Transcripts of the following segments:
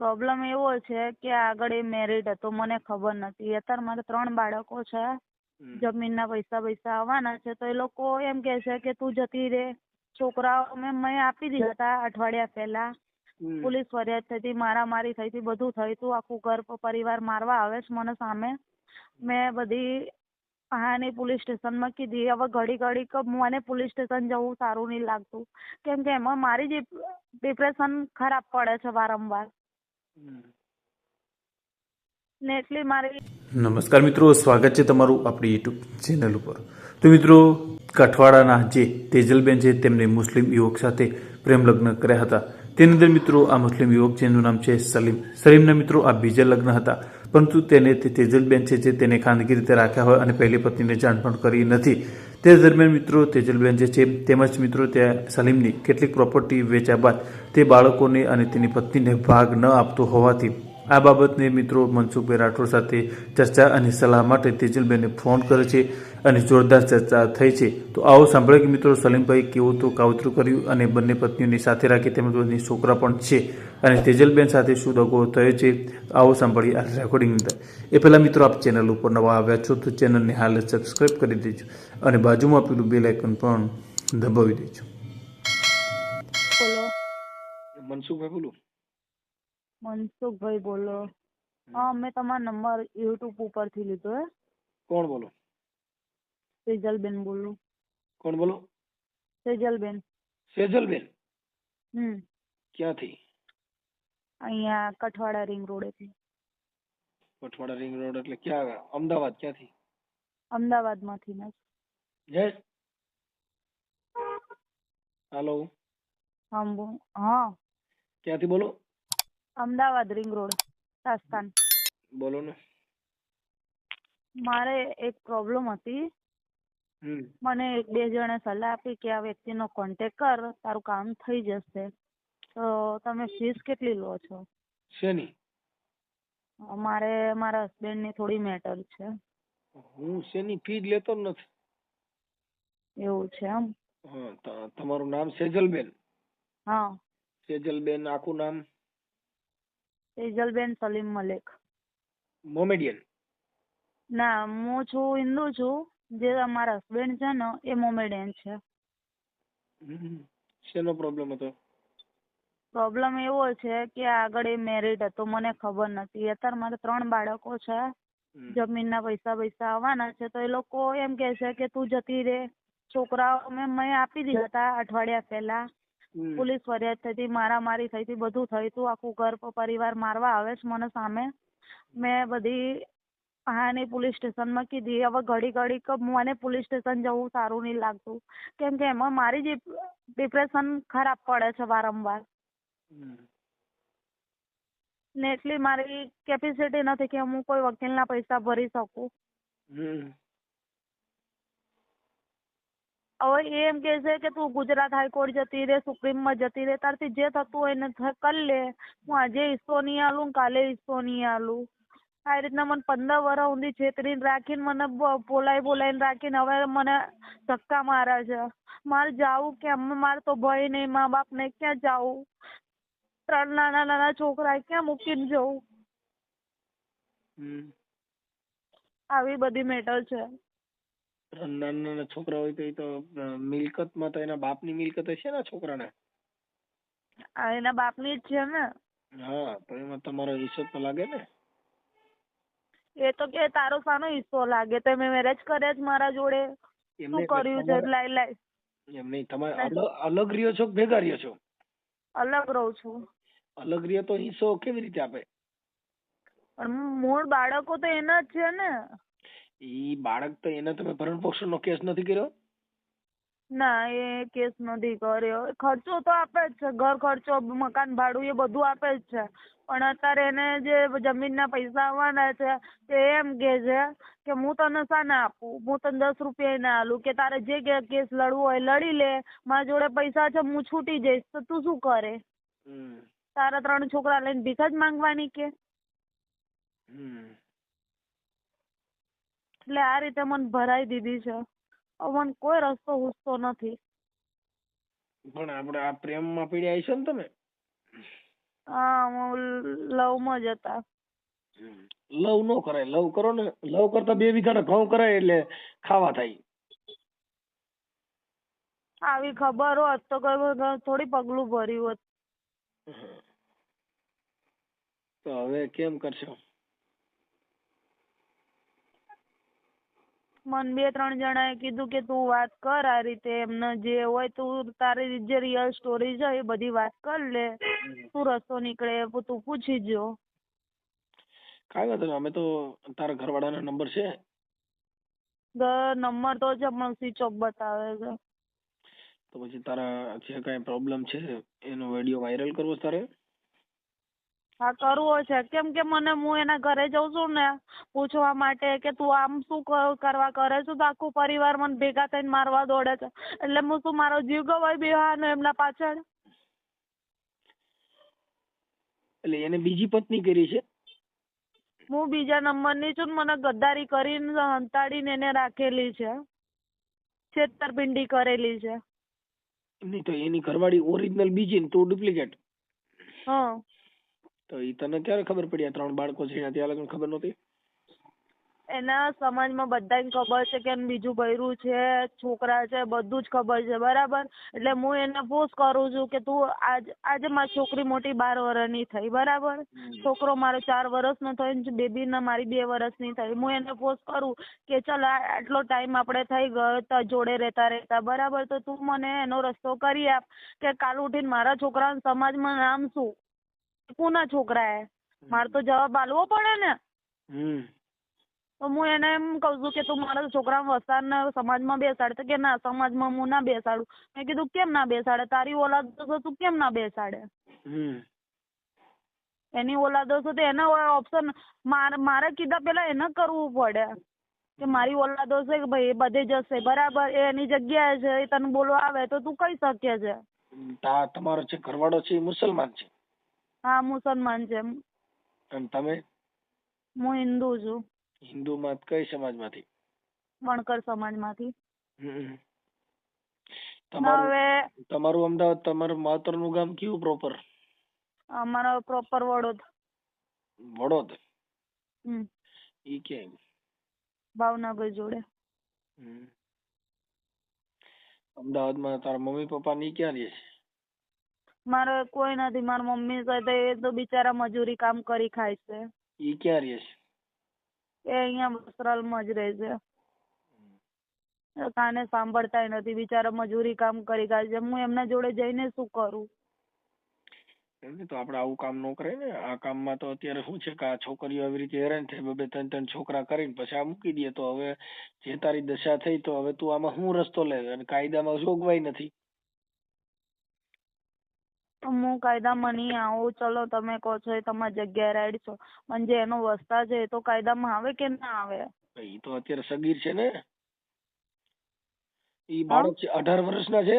Problem એવો છે કે આગળ એ મેરીડ હતો મને ખબર નથી. અત્યારે મારે ત્રણ બાળકો છે. જમીનના પૈસા પૈસા આવવાના છે તો એ લોકો એમ કહે છે કે તું જતી રહે છોકરાઓ મેં મેં આપી દીધા હતા અઠવાડિયા પહેલા. પોલીસ ફરિયાદ થઈ હતી મારામારી થઈ હતી બધું થયું. હતું આખું ઘર પરિવાર મારવા આવે છે મને સામે. મેં બધી કહાની પોલીસ સ્ટેશનમાં કીધી. હવે ઘડી ઘડી ક મને પોલીસ સ્ટેશન જવું સારું નહીં લાગતું. કેમ કે એમાં મારી જે ડિપ્રેશન ખરાબ પડે છે વારંવાર. નમસ્કાર મિત્રો, સ્વાગત છે તમારું આપણી યુટ્યુબ ચેનલ ઉપર. તો મિત્રો, કઠવાડાના જે તેજલબેન છે તેમણે મુસ્લિમ યુવક સાથે પ્રેમ લગ્ન કર્યા હતા. તેની અંદર મિત્રો, આ મુસ્લિમ યુવક જેનું નામ છે સલીમ. સલીમના મિત્રો, આ બીજા લગ્ન હતા. પરંતુ તેને તે તેજલબેન છે, જે તેને ખાનગી રીતે રાખ્યા હોય અને પહેલી પત્નીને જાણ પણ કરી નથી. તે દરમિયાન મિત્રો તેજલબેન જે છે, તેમજ મિત્રો ત્યાં સલીમની કેટલીક પ્રોપર્ટી વેચ્યા બાદ તે બાળકોને અને તેની પત્નીને ભાગ ન આપતો હોવાથી આ બાબતને મિત્રો મનસુખભાઈ રાઠોડ સાથે ચર્ચા અને સલાહ માટે તેજલબેનને ફોન કરે છે અને જોરદાર ચર્ચા થઈ છે. તો આવો સાંભળે કે મિત્રો સલીમભાઈ કેવું તો કાવતરું કર્યું અને બંને પત્નીઓની સાથે રાખી તેમજ છોકરા પણ છે. અને તેજલબેન સાથે શું દગો થયો છે. આવો સાંભળીએ આ રેકોર્ડિંગની અંદર. એ પહેલાં મિત્રો આપ ચેનલ ઉપર નવા આવ્યા છો તો ચેનલને હાલ સબસ્ક્રાઈબ કરી દેજો અને બાજુમાં પેલું બેલ આઇકન પણ દબાવી દેજો. બોલો. મનસુખભાઈ બોલું. મનસુખભાઈ બોલો. હા મેં તમારો નંબર યુટ્યુબ ઉપરથી લીધો હે. કોણ બોલો? સેજલબેન બોલું. કોણ બોલો? સેજલબેન સેજલબેન? હમ. ક્યાંથી? અહીંયા કઠવાડા રિંગ રોડ એટલે. કઠવાડા રિંગ રોડ એટલે ક્યાં? અમદાવાદ ક્યાંથી? અમદાવાદમાંથી ને જય. હાલો. હા બો- હા. ક્યાંથી બોલો? અમદાવાદ રિંગ રોડ સાસ્તાન બોલો ને. મારે એક પ્રોબ્લેમ હતી. હમ. મને એક બે જણે સલાહ આપી કે આ વ્યક્તિનો કોન્ટેક કર તારું કામ થઈ જશે. તો તમે ફીસ કેટલી લો છો? શેની? મારે મારા હસબન્ડની થોડી મેટર છે. હું શેની ફી જ લેતો જ નથી. એવું છે એમ? હા તમારું નામ સેજલબેન? હા. સેજલબેન આખું નામ? સેજલબેન સલીમ મલેક. મોમેડિયન? ના હું છું હિન્દુ છું. જે મારા હસબન્ડ છે ને એ મોમેડિયન છે. શેનો પ્રોબ્લેમ હતો? પ્રોબ્લેમ એવો છે કે આગળ એ મેરિડ હતો મને ખબર નથી. અત્યારે મારે ત્રણ બાળકો છે. જમીનના પૈસા પૈસા આવવાના છે તો એ લોકો એમ કહે છે કે તું જતી રહે છોકરાઓ મેં મેં આપી દીધા હતા અઠવાડિયા પહેલા. પોલીસ ફરિયાદ થઈ હતી મારામારી થઈ હતી બધું થયું હતું. આખું ઘર પરિવાર મારવા આવે છે મને સામે. મેં બધી કહાની પોલીસ સ્ટેશનમાં કીધી. હવે ઘડી ઘડી મને પોલીસ સ્ટેશન જવું સારું નહીં લાગતું. કેમ કે એમાં મારી જે ડિપ્રેશન ખરાબ પડે છે વારંવાર. ને એટલી મારી કેપેસિટી નથી કે હું કોઈ વકીલના પૈસા ભરી શકું. હવે એમ કે છે કે તું ગુજરાત હાઈકોર્ટ જતી રે સુપ્રીમમાં જતી રે તારથી જે થતું હોય ને કરી લે. હું આજે હિસ્સો નહીં આલું કાલે હિસ્સો નહીં આલું. આ રીતના મને પંદર વર્ષ સુધી છેતરીને રાખીને મને બોલાઈ બોલાઈને રાખીને હવે મને ધક્કા મારે છે. મારે જાવું કેમ? મારે તો ભય નહીં મા બાપને ક્યાં જાવું? ત્રણ નાના નાના છોકરા ક્યાં મૂકીને જવું? હમ. આવી બધી મેટર છે. નાના નાના છોકરા હોય તો એ તો મિલકતમાં તો એના બાપની મિલકત હશે ને છોકરાને? આ એના બાપની જ છે ને? હા તો એમાં તમારો હિસ્સો તો લાગે ને? એ તો કે તારો સાનો હિસ્સો લાગે તો મેં મેરેજ કર્યા જ મારા જોડે. શું કર્યું છે લાઈ લાઈ? એમ નહીં અલગ અલગ રહ્યો છો કે ભેગા રહ્યો છો? અલગ રહું છું. અલગ રહ્યો તો હિસ્સો કેવી રીતે આપે? પણ મૂળ બાળકો તો એના જ છે ને. ઈ બાળક તો એને તમે ભરણ પોષણ નો કેસ નથી કર્યો? ના એ કેસ નથી કર્યો. ખર્ચો તો આપે જ છે. ઘર ખર્ચો મકાન ભાડું એ બધું આપે જ છે. પણ અત્યારે એને જે જમીનના પૈસા આવવાના છે તે એમ કે છે કે હું તને શાને આપું? હું તને દસ રૂપિયા ના આલું કે તારે જે કેસ લડવો હોય લડી લે. મારા જોડે પૈસા છે હું છૂટી જઈશ. તો તું શું કરે? તારા ત્રણ છોકરા લઈને ભીખ જ માંગવાની કે? એટલે આ રીતે મને ભરાઈ દીધી છે. મને કોઈ રસ્તો હુસતો નથી. પણ આપણે આ પ્રેમમાં પીડ્યા હશો ને તમે? હા હું લવમાં જ હતા. લવ નો કરાય. લવ કરો ને. લવ કરતા બે વીઘાના ઘઉં કરાય એટલે ખાવા થાય. આવી ખબર હોત તો કઈ થોડી પગલું ભર્યું હોત. તો હવે કેમ કરશો? મને બે ત્રણ જણાએ કીધું કે તું વાત કર આ રીતે એમને જે હોય તું તારી જે રિયલ સ્ટોરી છે એ બધી વાત કર લે. શું રસ્તો નીકળે તું પૂછી જો. કાંઈ વાંધો નહીં અમે તો તારા ઘરવાળાના નંબર છે. નંબર તો છે પણ સ્વિચ ઓફ બતાવે છે. તો પછી તારા જે કાંઈ પ્રોબ્લેમ છે એનો વીડિયો વાયરલ કરવો છે તારે? હા કરવો છે. કેમ કે મને હું એના ઘરે જઉં છું ને પૂછવા માટે કે તું આમ શું કરવા કરે છે? તો આખું પરિવાર મને ભેગા થઈને મારવા દોડે છે. એટલે હું શું મારો જીવ ગવાઈ બેહાનો એમના પાછળ? એટલે એને બીજી પત્ની કરી છે? હું બીજા નંબરની છું ને મને ગદ્દારી કરીને હંતાડીને એને રાખેલી છે. છેતરપિંડી કરેલી છે. નહીં તો એની ઘરવાળી ઓરિજિનલ બીજી ને તું ડુપ્લિકેટ? હા. તો એ તને ક્યારે ખબર પડી આ ત્રણ બાળકો છે? એના ત્યાં લગન ખબર નહોતી? એના સમાજમાં બધાને ખબર છે કે એનું બીજું બૈરું છે છોકરા છે બધું જ ખબર છે બરાબર? એટલે હું એને ફોર્સ કરું છું કે તું આજ આજે મારી છોકરી મોટી બાર વર્ષની થઈ બરાબર? છોકરો મારો ચાર વર્ષનો થયો ને બેબી ના મારી બે વર્ષની થઈ. હું એને ફોર્સ કરું કે ચાલ આટલો ટાઈમ આપણે થઈ ગયો તો જોડે રહેતા રહેતા બરાબર? તો તું મને એનો રસ્તો કરી આપ કે કાલ ઉઠીને મારા છોકરાના સમાજમાં નામ શું? કોના છોકરા એ? મારે તો જવાબ આલવો પડે ને. હમ. તો હું એને એમ કહું છું કે તું મારા છોકરા વસ્તારને સમાજમાં બેસાડ. તો કે ના સમાજમાં હું ના બેસાડું. મેં કીધું કેમ ના બેસાડે? તારી ઓલાદ તો તું કેમ ના બેસાડે? એની ઓલાદો છે તો એના ઓપ્શન મારે કીધા પેલા એને કરવું પડે. કે મારી ઓલાદો છે કે ભાઈ એ બધે જશે. બરાબર એ એની જગ્યાએ છે એ તને બોલવા આવે તો તું કહી શકે છે. તમારો જે ઘરવાળો છે એ મુસલમાન છે. હા મુસલમાન છે અને તમે? હું હિન્દુ છું. હિન્દુમાં કઈ સમાજમાંથી? વણકર સમાજમાંથી. તમારું અમદાવાદ તમારું અમદાવાદ તમારું માતરનું ગામ કયું પ્રોપર અમારો પ્રોપર વડોદ. વડોદ? હમ. ઈ ક્યાંય ભાવનગર જોડે. અમદાવાદમાં તારા મમ્મી પપ્પા ની ક્યાં રહે છે? મારે કોઈ નથી મારા મમ્મી સાથે એ તો બિચારા મજૂરી કામ કરી ખાય છે. એ ક્યાં રહે છે? એ અહીંયા વસ્ત્રાલમાં જ રહે છે. કાને સાંભળતાય નથી બિચારા મજૂરી કામ કરી ખાય છે. હું એમના જોડે જઈને શું કરું? તો આપણે આવું કામ ન કરે ને. આ કામમાં તો અત્યારે શું છે કે આ છોકરીઓ આવી રીતે હેરાન થાય બે બે ત્રણ ત્રણ છોકરા કરીને પછી આ મૂકી દે. તો હવે જે તારી દશા થઈ તો હવે તું આમાં શું રસ્તો લે? અને કાયદામાં જોગવાઈ નથી. હું કાયદામાં નહીં આવું. ચલો તમે કહો છો એ તમારી જગ્યાએ રાઈડ છો. પણ જે એનો વસ્તા છે એ તો કાયદામાં આવે કે ના આવે? એ તો અત્યારે સગીર છે ને. એ બાળક છે અઢાર વર્ષના છે.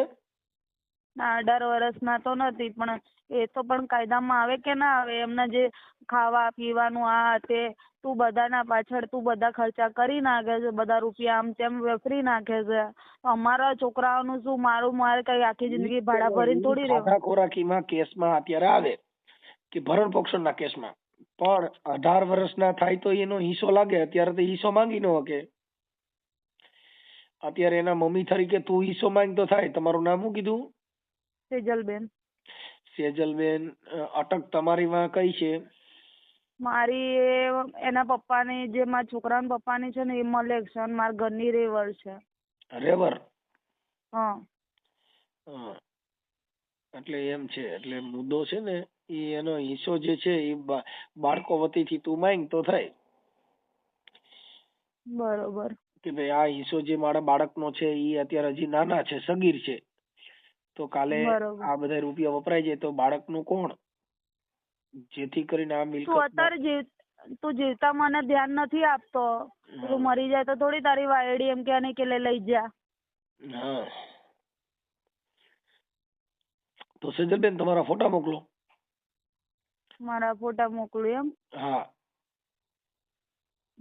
ના અઢાર વર્ષના તો નથી પણ એ તો પણ કાયદામાં આવે કે ના આવે? એમના જે ખાવા પીવાનું આ તે તું બધાના પાછળ તું બધા ખર્ચા કરી નાખે છે બધા રૂપિયા આમ તેમ વેફરી નાખે છે. અમારા છોકરાઓનું શું? મારું મારે કઈ આખી જિંદગી ભાડા ભરીને થોડી રહેવું? ખોરાકીમાં કેસમાં અત્યારે આવે કે ભરણ પોષણના કેસમાં. પણ અઢાર વર્ષના થાય તો એનો હિસ્સો લાગે અત્યારે તો હિસ્સો માંગી ન શકે. અત્યારે એના મમ્મી તરીકે તું હિસ્સો માંગતો થાય. તમારું નામ શું કીધું? સેજલબેન સેજલબેન અટક તમારી માં કઈ છે? મારી એ- એના પપ્પાની જે મારા છોકરાના પપ્પાની છે ને એ મલેક્શન મારા ઘરની રેવર છે. રેવર? હા. હા. એટલે એમ છે એટલે મુદ્દો છે ને એ એનો હિસ્સો જે છે એ બાળકો વતીથી તું માંગ તો થાય. બરોબર. કે ભાઈ આ હિસ્સો જે મારા બાળકનો છે એ અત્યારે હજી નાના છે સગીર છે. તો કાલે આ બધા રૂપિયા વપરાય જાય તો બાળકનું કોણ? જેથી કરીને આ તું મિલકત અત્યારે જીવ તું જીવતા મને ધ્યાન નથી આપતો. તું મરી જાય તો થોડી તારી વાયડી એમ કે કે લે લઈ જા. હા. તો સેજલબેન તમારા ફોટા મોકલો. મારા ફોટા મોકલું એમ? હા.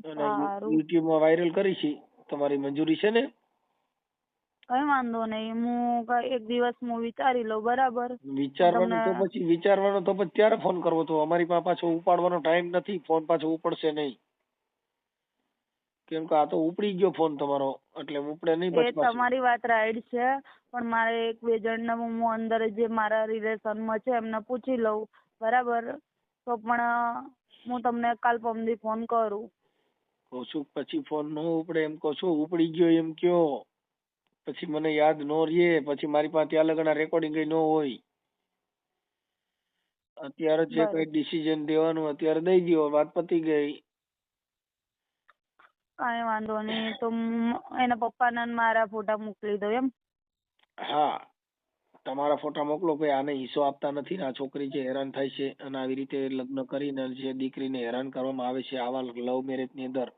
યુટ્યુબમાં વાયરલ કરી છે. તમારી મંજૂરી છે ને? કઈ વાંધો નહીં. હું એક દિવસ હું વિચારી લઉં બરાબર? વિચારવાનું તો પછી વિચારવાનું તો પછી ત્યારે ફોન કરવો તો અમારી પાસે પાછો ઉપાડવાનો ટાઈમ નથી ફોન પાછો ઉપડશે નહીં. કેમ કે આ તો ઉપડી ગયો ફોન તમારો એટલે ઉપડે નહીં એ. તમારી વાત રાઈટ છે પણ મારે એક બે જણને હું અંદર જે મારા રિલેશનમાં છે એમને પૂછી લઉં બરાબર? તો પણ હું તમને કાલ પમદી ફોન કરું. કહું છું પછી ફોન નો ઉપડે એમ કહું છું ઉપડી ગયો એમ કયો. પછી મને યાદ નો રહે પછી મારી પાસે ત્યાં રેકોર્ડિંગ કઈ ન હોય. અત્યારે જે કઈ ડિસિઝન દેવાનું અત્યારે દઈ દ્યો વાત પતી ગઈ. કઈ વાંધો નહીં તો એના પપ્પાના ને મારા ફોટા મોકલી દઉં એમ. હા તમારા ફોટા મોકલો ભાઈ આને હિસ્સો આપતા નથી ને આ છોકરી છે હેરાન થાય છે અને આવી રીતે લગ્ન કરીને જે દીકરીને હેરાન કરવામાં આવે છે આવા લવ મેરેજની અંદર.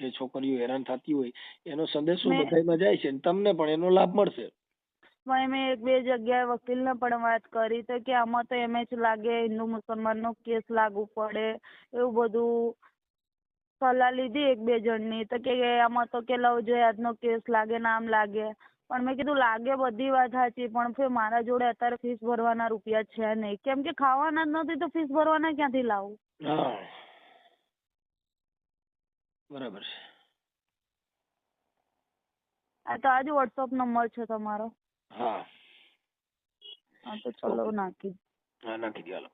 જે છોકરીઓ હેરાન થતી હોય એનો સંદેશો બધાયમાં જાય છે ને તમને પણ એનો લાભ મળશે. મેં એક બે જગ્યાએ વકીલને પણ વાત કરી તો કે આમાં તો એમ જ લાગે હિન્દુ મુસલમાનનો કેસ લાગુ પડે એવું બધું સલાહ લીધી એક બે જણની. તો કે આમાં તો કે લવ જેહાદનો કેસ લાગે નામ લાગે. પણ મેં કીધું લાગે બધી વાત સાચી પણ ફે મારા જોડે અત્યારે ફીસ ભરવાના રૂપિયા છે નહીં. કેમ કે ખાવાના જ નથી તો ફીસ ભરવાના ક્યાંથી લાવું? હા. બરાબર છે. આ તો આજે વોટ્સઅપ નંબર છે તમારો. હા. હા તો ચલો નાખી હા નાખી દો હાલો.